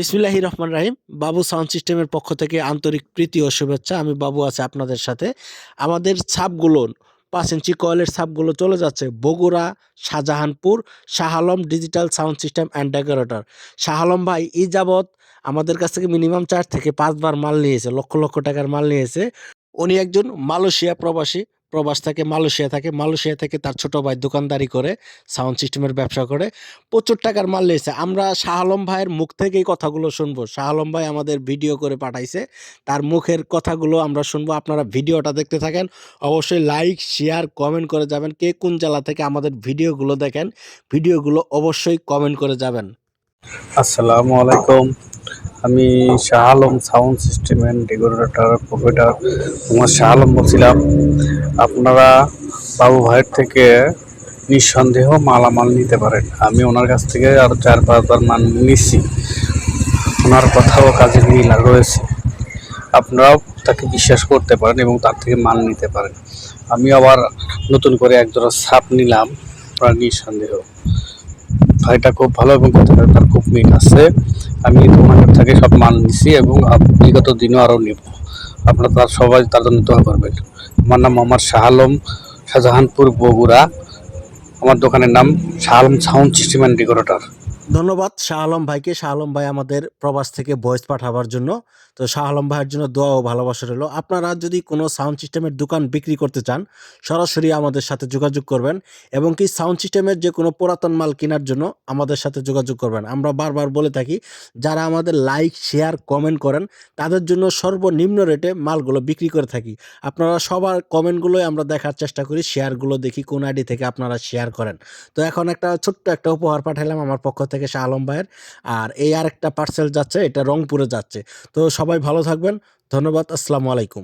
বিসমিল্লাহি রহমান রাহিম। বাবু সাউন্ড সিস্টেমের পক্ষ থেকে আন্তরিক প্রীতি ও শুভেচ্ছা। আমি বাবু আছে আপনাদের সাথে। আমাদের ছাপগুলো, পাঁচ ইঞ্চি কয়েলের ছাপগুলো চলে যাচ্ছে Bogura, Shahjahanpur Shah Alam digital sound system and decorator. Shah Alam ভাই, এই যাবৎ আমাদের কাছ থেকে মিনিমাম চার থেকে পাঁচবার মাল নিয়েছে, লক্ষ লক্ষ টাকার মাল নিয়েছে। উনি একজন মালয়েশিয়া প্রবাসী। প্রবাস থাকে, মালয়েশিয়া থাকে, মালয়েশিয়া থেকে তার ছোট ভাই দোকানদারি করে, সাউন্ড সিস্টেমের ব্যবসা করে। প্রচুর টাকার মাল নিয়েছে। আমরা শাহ আলম ভাইয়ের মুখ থেকেই কথাগুলো শুনব। শাহ আলম ভাই আমাদের ভিডিও করে পাঠাইছে। তার মুখের কথাগুলো আমরা শুনব। আপনারা ভিডিওটা দেখতে থাকেন। অবশ্যই লাইক, শেয়ার, কমেন্ট করে যাবেন। কে কোন জেলা থেকে আমাদের ভিডিওগুলো দেখেন, ভিডিওগুলো অবশ্যই কমেন্ট করে যাবেন। আসসালামু আলাইকুম আমি Shah Alam sound system and decorator provider Mohammad Shah Alam বলছিলাম। আপনারা বাবু ভাইয়ের থেকে নিঃসন্দেহ মালামাল নিতে পারেন। আমি ওনার কাছ থেকে আরও চার পাঁচবার মাল নিচ্ছি। ওনার কথাও কাজে মিল রয়েছে আপনারাও তাকে বিশ্বাস করতে পারেন এবং তার থেকে মাল নিতে পারেন। আমি আবার নতুন করে একজোড়া ছাপ নিলাম। আপনার নিঃসন্দেহ। ভাইটা খুব ভালো এবং কথাবার্তার তার খুব মিল আছে। আমি তোমাদের থেকে সব মান নিছি এবং বিগত দিনও আরও নিব। আপনার তার সবাই তার জন্য দোয়া করবেন। আমার নাম আমার শাহ আলম, শাহজাহানপুর বগুড়া। আমার দোকানের নাম Shah Alam sound system and decorator. ধন্যবাদ শাহ আলম ভাইকে। শাহ আলম ভাই আমাদের প্রবাস থেকে ভয়েস পাঠাবার জন্য। তো শাহ আলম ভাইয়ের জন্য দোয়া ও ভালোবাসা রইল। আপনারা যদি কোনো সাউন্ড সিস্টেমের দোকান বিক্রি করতে চান, সরাসরি আমাদের সাথে যোগাযোগ করবেন এবং কি সাউন্ড সিস্টেমের যে কোনো পুরাতন মাল কেনার জন্য আমাদের সাথে যোগাযোগ করবেন। আমরা বারবার বলে থাকি, যারা আমাদের লাইক শেয়ার কমেন্ট করেন, তাদের জন্য সর্বনিম্ন রেটে মালগুলো বিক্রি করে থাকি। আপনারা সবার কমেন্টগুলোই আমরা দেখার চেষ্টা করি শেয়ারগুলো দেখি কোন আইডি থেকে আপনারা শেয়ার করেন। তো এখন একটা ছোট্ট একটা উপহার পাঠালাম আমার পক্ষ থেকে। শাহ আলম ভাইয়ের। আর এই আরেকটা পার্সেল যাচ্ছে, এটা রংপুরে যাচ্ছে। তো সবাই ভালো থাকবেন। ধন্যবাদ, আসসালামু আলাইকুম।